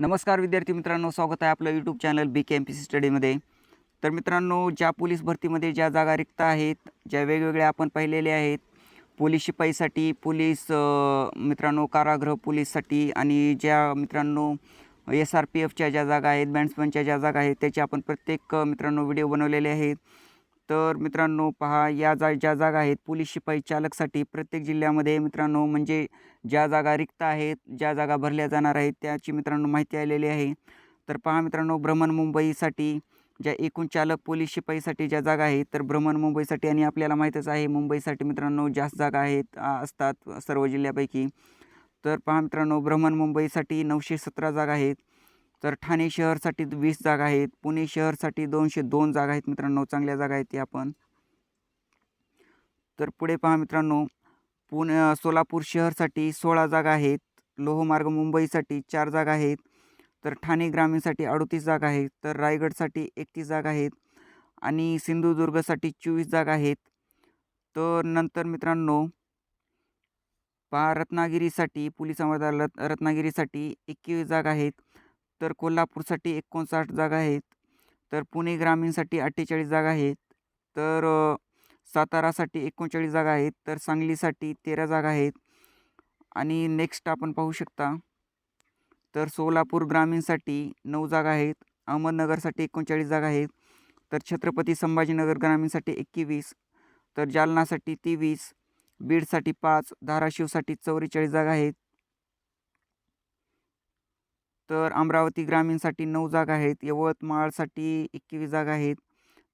नमस्कार विद्यार्थी मित्रांनो स्वागत आहे आपलं YouTube channel B K M P C स्टडीमध्ये तर मित्रांनो ज्या पोलीस भरतीमध्ये ज्या जागा रिक्त आहेत ज्या वेगवेगळ्या आपण पाहिलेल्या आहेत पोलीस शिपाईसाठी पोलीस मित्रांनो कारागृह पोलीससाठी आणि ज्या मित्रांनो एस आर पी एफच्या ज्या जागा आहेत बँड्समॅनच्या ज्या जागा आहेत त्याचे आपण प्रत्येक मित्रांनो व्हिडिओ बनवलेले आहेत. तर मित्रांनो पहा या जा ज्या जागा आहेत पोलीस शिपाई चालकसाठी प्रत्येक जिल्ह्यामध्ये मित्रांनो म्हणजे ज्या जागा रिक्त आहेत ज्या जागा भरल्या जाणार आहेत त्याची मित्रांनो माहिती आलेली आहे. तर पहा मित्रांनो भ्रमण मुंबईसाठी ज्या एकूण चालक पोलीस शिपाईसाठी ज्या जागा आहेत तर भ्रमण मुंबईसाठी आणि आपल्याला माहीतच आहे मुंबईसाठी मित्रांनो जास्त जागा आहेत असतात सर्व जिल्ह्यापैकी. तर पहा मित्रांनो भ्रमण मुंबईसाठी नऊशे सतरा जागा आहेत. तर ठाणे शहरसाठी वीस जागा आहेत. पुणे शहरसाठी दोनशे दोन जागा आहेत मित्रांनो. चांगल्या जागा आहेत ते आपण तर पुढे पहा मित्रांनो. पुणे सोलापूर शहरसाठी सोळा जागा आहेत. लोहमार्ग मुंबईसाठी चार जागा आहेत. तर ठाणे ग्रामीणसाठी अडतीस जागा आहेत. तर रायगडसाठी एकतीस जागा आहेत. आणि सिंधुदुर्गसाठी चोवीस जागा आहेत. तर नंतर मित्रांनो पहा रत्नागिरीसाठी पोलीस रत्नागिरीसाठी एकवीस जागा आहेत. तर कोल्हापूरसाठी एकोणसाठ जागा आहेत. तर पुणे ग्रामीणसाठी अठ्ठेचाळीस जागा आहेत. तर सातारासाठी एकोणचाळीस जागा आहेत. तर सांगलीसाठी तेरा जागा आहेत. आणि नेक्स्ट आपण पाहू शकता तर सोलापूर ग्रामीणसाठी नऊ जागा आहेत. अहमदनगरसाठी एकोणचाळीस जागा आहेत. तर छत्रपती संभाजीनगर ग्रामीणसाठी एकवीस. तर जालनासाठी तेवीस. बीडसाठी पाच. धाराशिवसाठी चौवेचाळीस जागा आहेत. तर अमरावती ग्रामीणसाठी नऊ जागा आहेत यवतमाळसाठी एकवीस जागा आहेत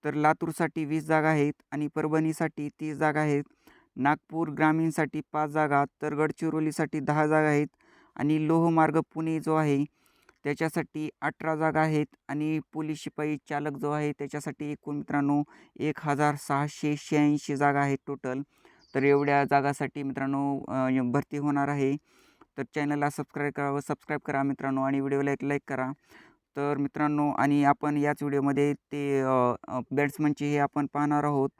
तर लातूरसाठी वीस जागा आहेत आणि परभणीसाठी तीस जागा आहेत. नागपूर ग्रामीणसाठी पाच जागा तर गडचिरोलीसाठी दहा जागा आहेत आणि लोहमार्ग पुणे जो आहे त्याच्यासाठी अठरा जागा आहेत आणि पोलीस शिपाई चालक जो आहे त्याच्यासाठी एकूण मित्रांनो एक हजार सहाशे शहाऐंशी जागा आहेत टोटल तर एवढ्या जागासाठी मित्रांनो भरती होणार आहे. तर चॅनलला सबस्क्राईब करा व सबस्क्राईब करा मित्रांनो आणि व्हिडिओला एक लाईक करा. तर मित्रांनो आणि आपण याच व्हिडिओमध्ये ते बॅट्समनची हे आपण पाहणार आहोत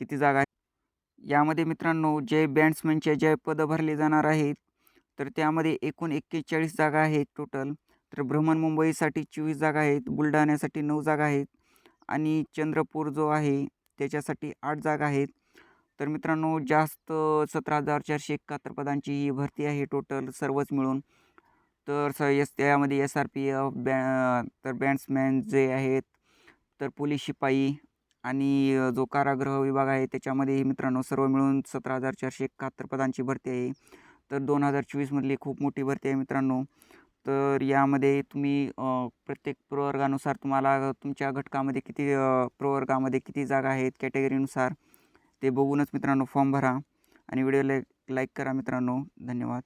किती जागा आहेत यामध्ये मित्रांनो जे बॅट्समनचे जे पदं भरले जाणार आहेत तर त्यामध्ये एकूण एक्केचाळीस जागा आहेत टोटल. तर भ्रमण मुंबईसाठी चोवीस जागा आहेत बुलढाण्यासाठी नऊ जागा आहेत आणि चंद्रपूर जो आहे त्याच्यासाठी आठ जागा आहेत. तर मित्रांनो जास्त सतरा हजार चारशे एकाहत्तर पदांची ही भरती आहे टोटल सर्वच मिळून. तर स एस त्यामध्ये एस आर पी एफ बॅ तर बँड्समॅन जे आहेत तर पोलीस शिपाई आणि जो कारागृह विभाग आहे त्याच्यामध्येही मित्रांनो सर्व मिळून सतरा हजार चारशे एकाहत्तर पदांची भरती आहे. तर दोन हजार चोवीसमधली खूप मोठी भरती आहे मित्रांनो. तर यामध्ये तुम्ही प्रत्येक प्रवर्गानुसार तुम्हाला तुमच्या घटकामध्ये किती प्रवर्गामध्ये किती जागा आहेत कॅटेगरीनुसार ते बघूनच मित्रांनो फॉर्म भरा आणि व्हिडिओला लाईक करा मित्रांनो. धन्यवाद.